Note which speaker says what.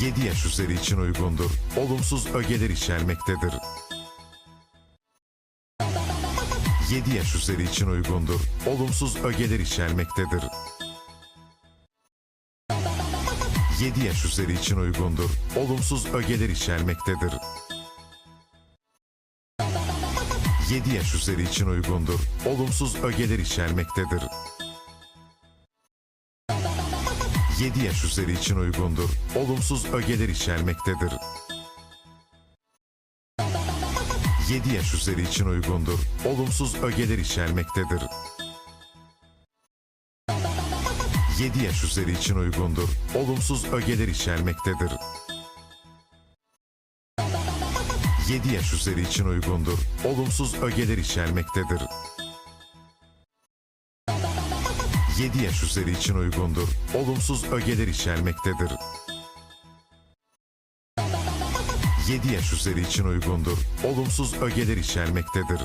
Speaker 1: 7 yaş üzeri için uygundur. Olumsuz ögeler içermektedir. 7 yaş üzeri için uygundur. Olumsuz ögeler içermektedir. 7 yaş üzeri için uygundur. Olumsuz ögeler içermektedir. 7 yaş üzeri için uygundur. Olumsuz ögeler içermektedir. 7 yaş üzeri için uygundur. Olumsuz ögeler içermektedir. 7 yaş üzeri için uygundur. Olumsuz ögeler içermektedir. 7 yaş üzeri için uygundur. Olumsuz ögeler içermektedir. 7 yaş üzeri için uygundur. Olumsuz ögeler içermektedir. 7 yaş üzeri için uygundur. Olumsuz ögeler içermektedir. 7 yaş üzeri için uygundur. Olumsuz ögeler içermektedir.